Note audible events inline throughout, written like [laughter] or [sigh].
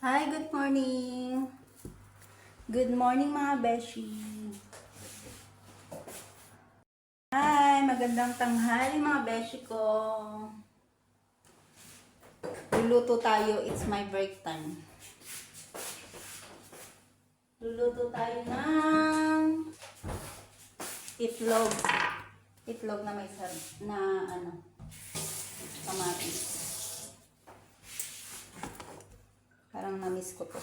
Hi, good morning. Good morning mga beshi. Hi, magandang tanghali mga beshi ko. Luluto tayo, it's my break time. Luluto tayo ng itlog. Itlog na may sar na ano, kamatis. Parang na-miss ko to.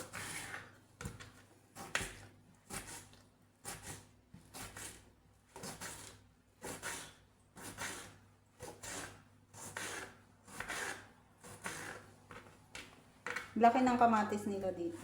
Laki ng kamatis nila dito.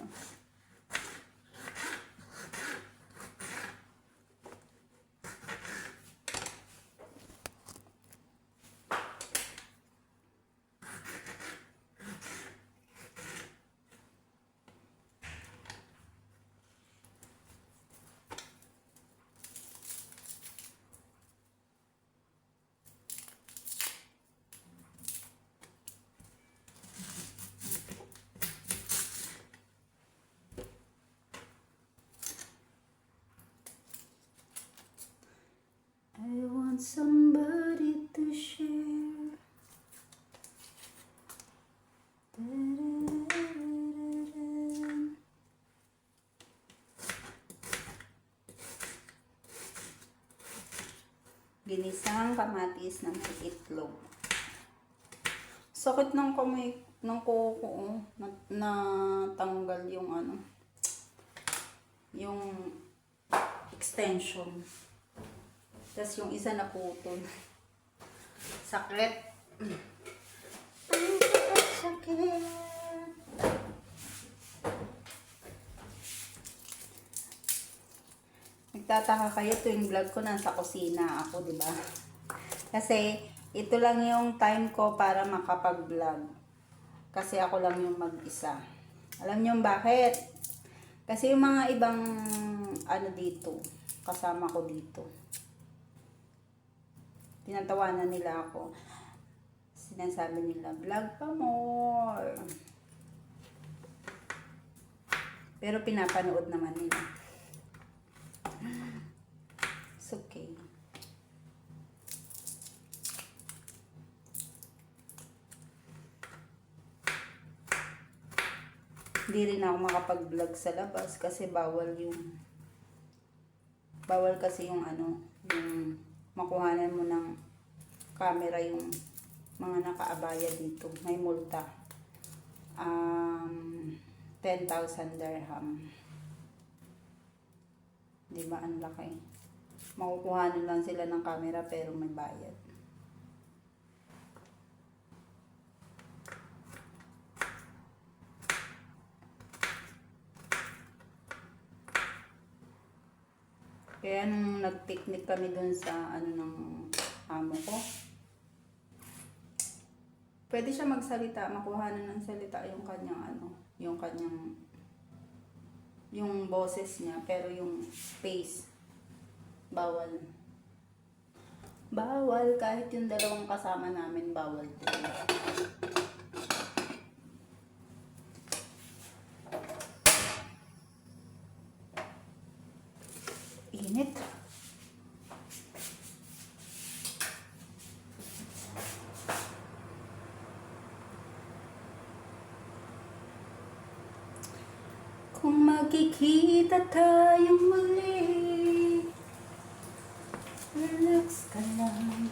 Ginisang kamatis may itlog. Sakit ng kamay ng kuko oh, na, na tanggal yung ano yung extension. Tapos yung isa na putol. Sakit. Sakit. Nagtataka kayo tuwing vlog ko nasa kusina ako, di ba? Kasi ito lang yung time ko para makapag-vlog. Kasi ako lang yung mag-isa. Alam niyo bakit? Kasi yung mga ibang ano dito, kasama ko dito tinatawanan nila ako. Sinasabi nila, vlog pa more. Pero pinapanood naman nila. It's okay. Hindi rin ako makapag-vlog sa labas kasi bawal yung bawal kasi yung ano, yung makuhanan mo ng camera yung mga nakaabaya dito. May multa. Um, 10,000 dirham. Di ba? Ang laki. Makukuhanan lang sila ng camera pero may bayad. Kaya nung nag-picnic kami dun sa ano ng amo ko, pwede siya magsalita, makuha na ng salita yung kanyang ano, yung kanyang yung boses niya, pero yung face, bawal. Bawal, kahit yung dalawang kasama namin, bawal din. Init. Kung magkikita tayong muli Relax ka lang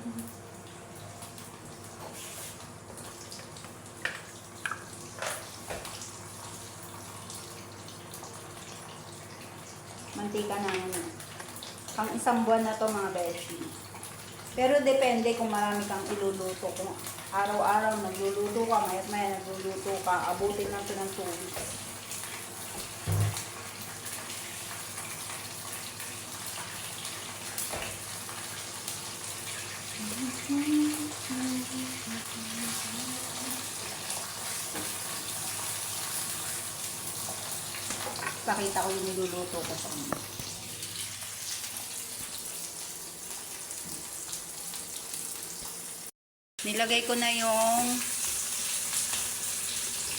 Mantika na Pang isang buwan na to mga beshi. Pero depende kung marami kang iluluto. Kung araw-araw nagluluto ka, mayat maya nagluluto ka, abutin lang ito ng 2 weeks. Pakita ko yung niluluto ko sa inyo. Nilagay ko na yung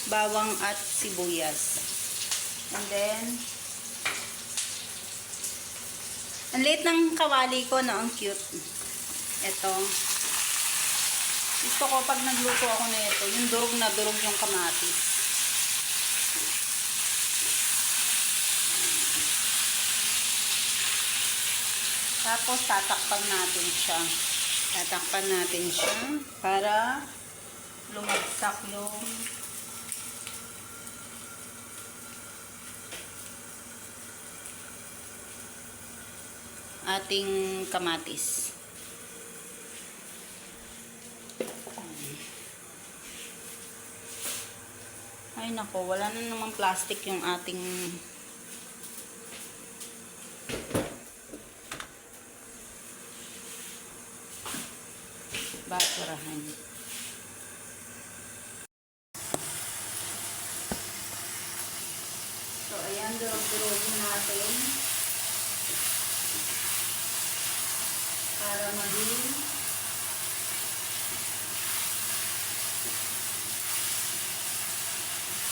bawang at sibuyas. And then, ang liit ng kawali ko, no? Ang cute. Ito. Gusto ko pag nagluto ako na ito, yung durog na durog yung kamatis. Tapos tatakpan natin siya. Tatakpan natin siya para lumagsak yung ating kamatis. Ay nako, wala na namang plastic yung ating basurahan. So, ayan, durog-durogin natin. Para maging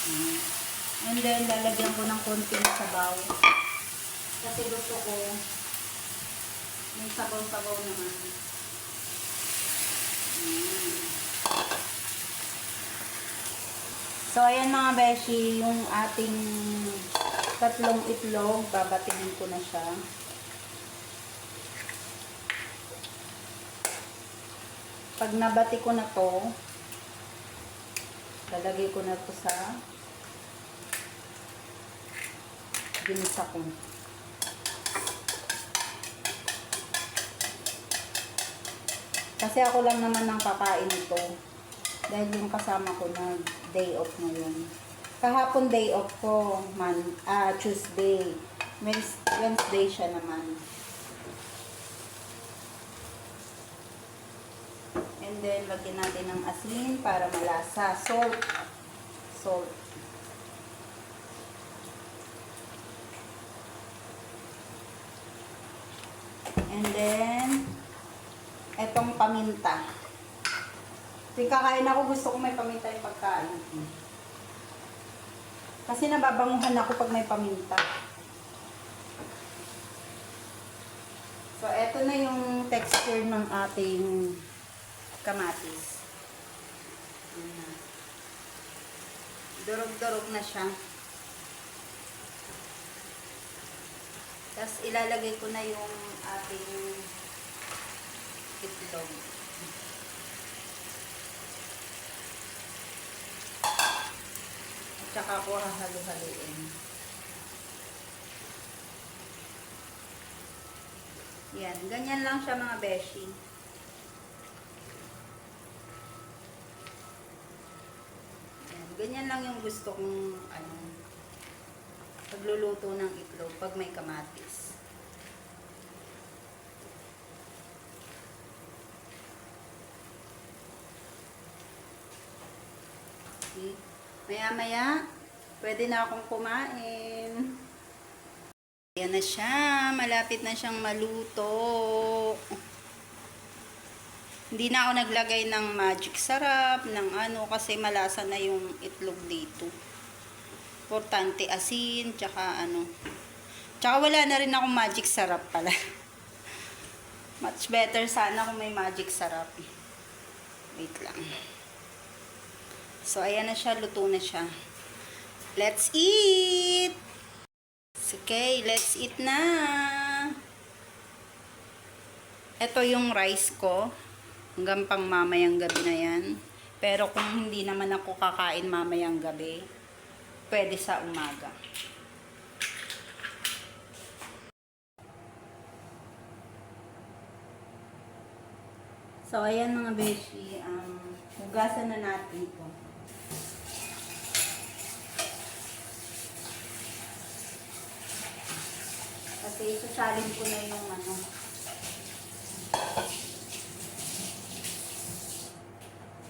Mm. And then, lalagyan ko ng konting sabaw. Kasi gusto ko may sabaw-sabaw naman. Mm. So, ayan mga beshi, yung ating tatlong itlog, babatingin ko na siya. Pag nabati ko na to, lalagay ko na to sa ginisa ko. Kasi ako lang naman ang kakain nito. Dahil yung kasama ko na day off ngayon. Kahapon day off ko, man, ah, Tuesday. Wednes- Wednesday siya naman. And then, lagyan natin ng asin para malasa. Salt. Salt. And then, etong paminta. Tuwing kakain ako, gusto ko may paminta yung pagkain. Kasi nababanguhan ako pag may paminta. So, eto na yung texture ng ating kamatis. Durog-durog na siya. Tapos ilalagay ko na yung ating itlog. At saka ko hahalo-haluin. Yan, ganyan lang siya mga beshi. Yan, ganyan lang yung gusto kong ano, pagluluto ng itlog pag may kamatis. Okay. Maya-maya, pwede na akong kumain. Ayan na siya. Malapit na siyang maluto. Hindi na ako naglagay ng magic sarap, ng ano, kasi malasa na yung itlog dito. Importante asin, tsaka ano. Tsaka wala na rin akong magic sarap pala. [laughs] Much better sana kung may magic sarap. Wait lang. So, ayan na siya, luto na siya. Let's eat! Okay, let's eat na! Ito yung rice ko. Hanggang pang mamayang gabi na yan. Pero kung hindi naman ako kakain mamayang gabi, pwede sa umaga. So, ayan mga beshi. Um, hugasan na natin ito. Kasi isasalin ko na yung ano.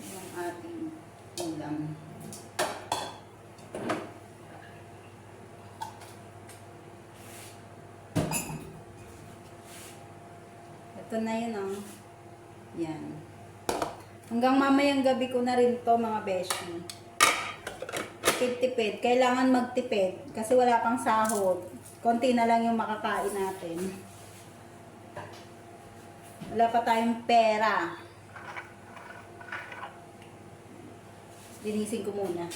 Yung ating ulam. Ito na yun oh. Yan. Hanggang mamayang gabi ko na rin to mga beshi. tipid-tipid. Kailangan magtipid kasi wala pang sahod. Konti na lang yung makakain natin. Wala pa tayong pera. Linisin ko muna.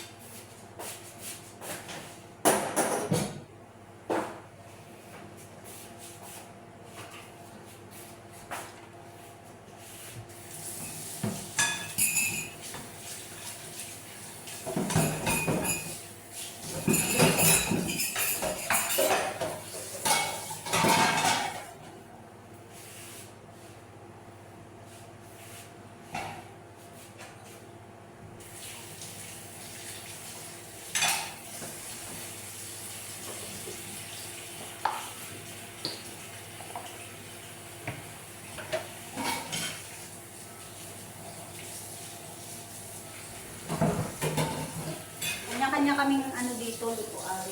Kanya-kanya kaming ano dito, lutuan,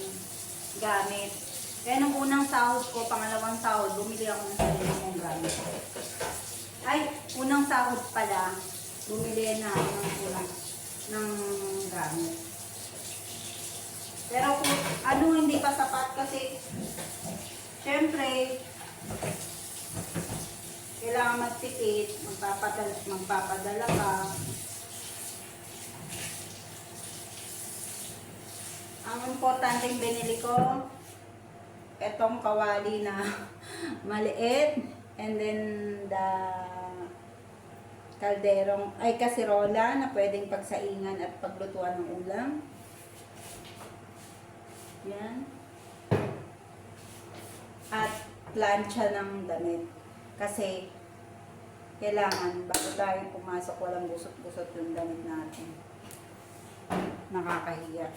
gamit. Kaya nung unang sahod ko, pangalawang sahod, bumili ako ng sarili kong gamit. Ay, unang sahod pala, bumili na ako ng unang ng gamit. Pero kung ano hindi pa sapat kasi, syempre, kailangan magtipid, magpapadala, magpapadala ka, Ang importanteng binili ko, etong kawali na [laughs] maliit. And then the kalderong, ay kasirola na pwedeng pagsaingan at paglutuan ng ulam. Yan. At plancha ng damit. Kasi kailangan bago tayo pumasok walang gusot-gusot yung damit natin. Nakakahiya.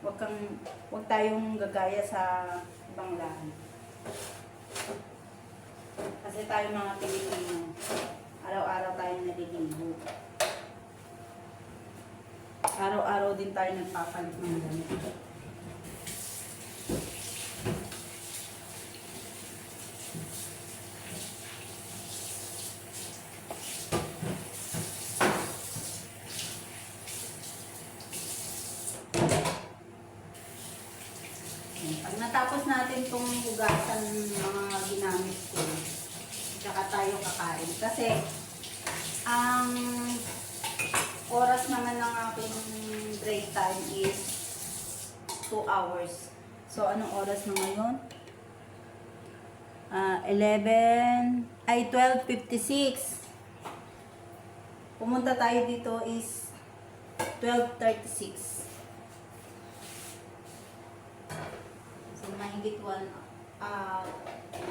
Huwag kang, huwag tayong gagaya sa ibang lahi. Kasi tayo mga Pilipino, araw-araw tayo naliligo. Araw-araw din tayo nagpapalit ng damit. Pag natapos natin itong hugasan mga ginamit ko, tsaka kakain. Kasi, ang oras naman ng aking break time is 2 hours. So, anong oras na ngayon? Ah, 11, ay 12.56. Pumunta tayo dito is 12.36. So, mahigit one, ah,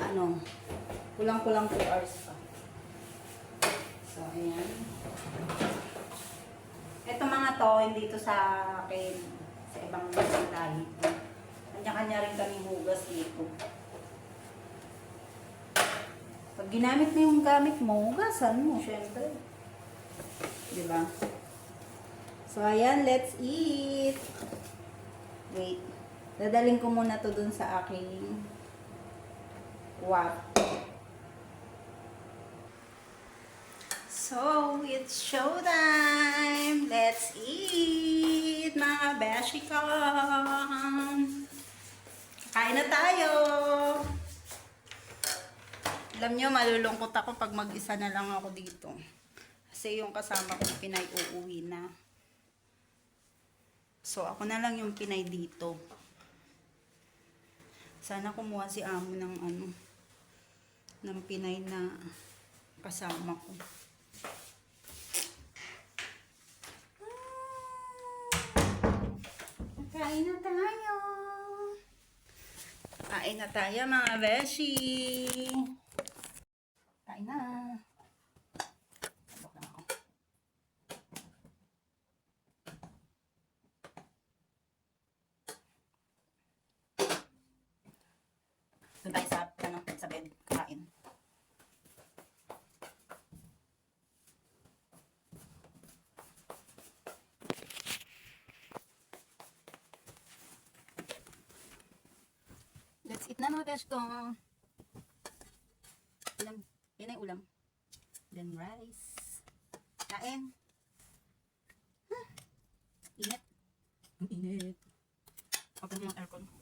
ano, kulang-kulang 2 hours pa. So, ayan. Ito mga to, hindi to sa akin, sa ibang lahi. Kanya-kanya rin kami hugas dito. Pag ginamit mo yung gamit mo, hugasan mo, syempre. Di ba? So, ayan, let's eat. Wait. Dadaling ko muna to dun sa aking wap. So, it's showtime! Let's eat, mga beshi ko! Kain na tayo! Alam nyo, malulungkot ako pag mag-isa na lang ako dito. Kasi yung kasama ko Pinay uuwi na. So, ako na lang yung Pinay dito. Sana kumuha si amo ng ano, ng Pinay na kasama ko. Kain na tayo. Kain na tayo mga beshi. Kain na. Tabok lang ako. Doon tayo sa, ano, sa bed. Kain. Let's eat na mga besh ko. Ulam. Yan ay ulam. Then rice. Kain. Huh. Init. Ang init. talaga yung aircon.